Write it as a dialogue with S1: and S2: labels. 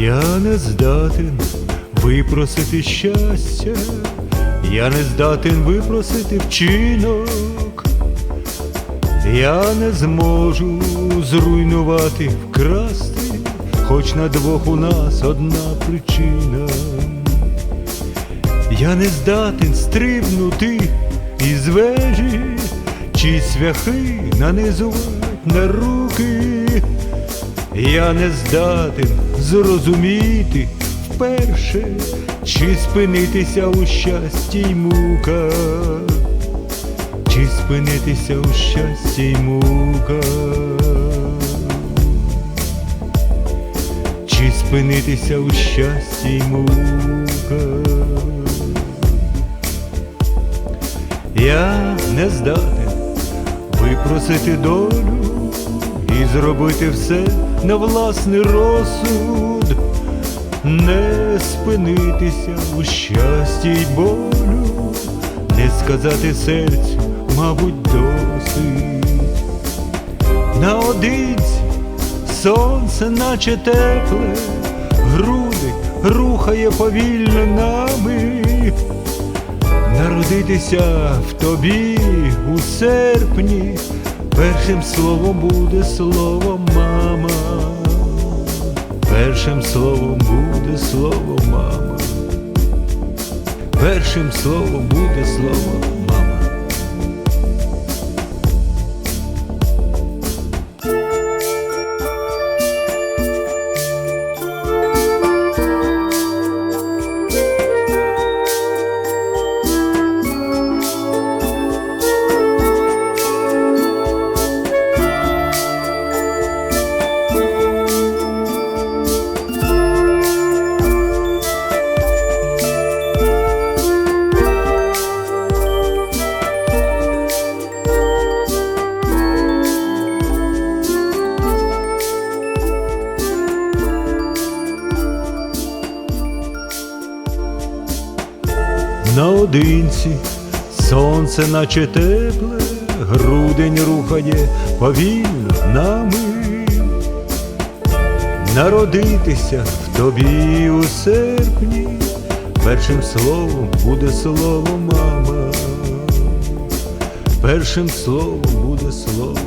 S1: Я не здатен випросити щастя, я не здатен випросити вчинок, я не зможу зруйнувати, вкрасти, хоч на двох у нас одна причина. Я не здатен стрибнути із вежі, чи свяхи нанизувати на руки. Я не здатен зрозуміти вперше, чи спинитися у щасті й муках, чи спинитися у щасті й муках, чи спинитися у щасті й муках. Я не здатен випросити долю і зробити все на власний розсуд, не спинитися у щасті й болю, не сказати серцю, мабуть, досить. Наодинці сонце, наче тепле, груди рухає повільно нами. Народитися в тобі у серпні, першим словом буде слово мама, першим словом буде слово мама, першим словом буде слово Наодинці сонце наче тепле, грудень рухає повільно нами. Народитися в тобі у серпні, першим словом буде слово мама, першим словом буде слово